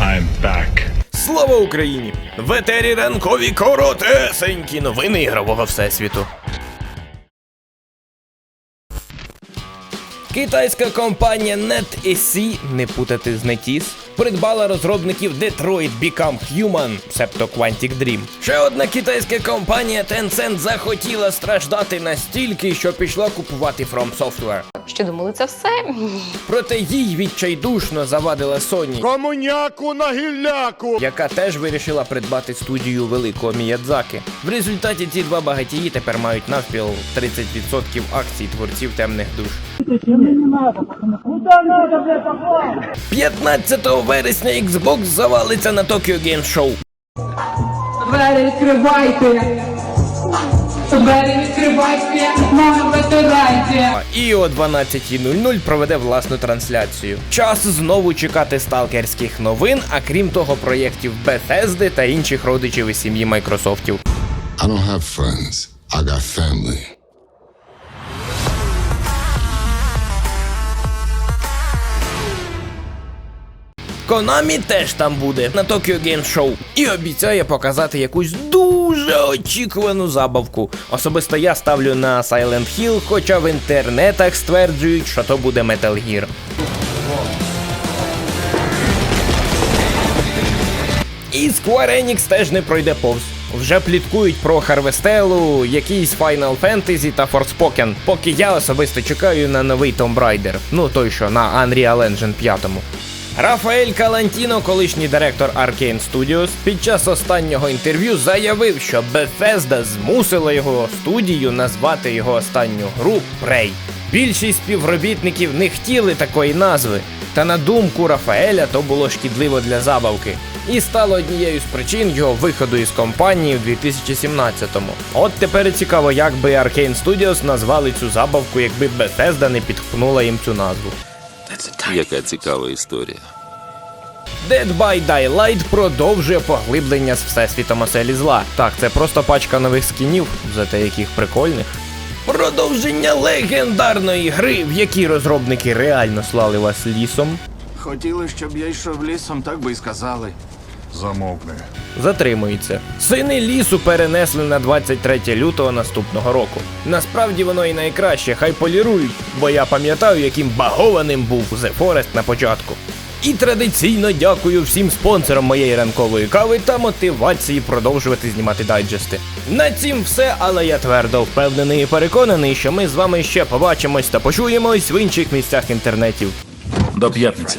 I'm back. Слава Україні! В етері ранкові коротесенькі новини ігрового всесвіту. Китайська компанія NetEC, не путати з NetEase, придбала розробників Detroit Become Human, себто Quantic Dream. Ще одна китайська компанія Tencent захотіла страждати настільки, що пішла купувати From Software. Що думали, це все? Проте їй відчайдушно завадила Sony, Комуняку на гілляку! яка теж вирішила придбати студію великого Міядзаки. В результаті ці два багатії тепер мають навпіл 30% акцій творців темних душ. 15 вересня Xbox завалиться на Tokyo Game Show. Двері відкривайте! Двері відкривайте! Мама витирайте! І о 12.00 проведе власну трансляцію. Час знову чекати сталкерських новин, а крім того, проєктів Bethesda та інших родичів із сім'ї Майкрософтів. I don't have friends. I got family. Konami теж там буде на Tokyo Game Show і обіцяє показати якусь дуже очікувану забавку. Особисто я ставлю на Silent Hill, хоча в інтернетах стверджують, що то буде Metal Gear. І Square Enix теж не пройде повз. Вже пліткують про Харвестелу, якийсь Final Fantasy та Forspoken, поки я особисто чекаю на новий Tomb Raider, ну той що на Unreal Engine 5. Рафаель Калантіно, колишній директор Arkane Studios, під час останнього інтерв'ю заявив, що Bethesda змусила його студію назвати його останню гру Prey. Більшість співробітників не хотіли такої назви, та на думку Рафаеля то було шкідливо для забавки. І стало однією з причин його виходу із компанії в 2017-му. От тепер цікаво, як би Arkane Studios назвали цю забавку, якби Bethesda не підхпнула їм цю назву. Яка цікава історія. Dead by Daylight продовжує поглиблення з всесвітом оселі зла. Так, це просто пачка нових скінів, зате яких прикольних. Продовження легендарної гри, в якій розробники реально слали вас лісом, Хотіли, щоб я йшов лісом, так би й сказали. Замовкни. затримується. Сини лісу перенесли на 23 лютого наступного року. Насправді воно і найкраще, хай полірують, бо я пам'ятаю, яким багованим був The Forest на початку. І традиційно дякую всім спонсорам моєї ранкової кави та мотивації продовжувати знімати дайджести. На цім все, але я твердо впевнений і переконаний, що ми з вами ще побачимось та почуємось в інших місцях інтернетів. До п'ятниці.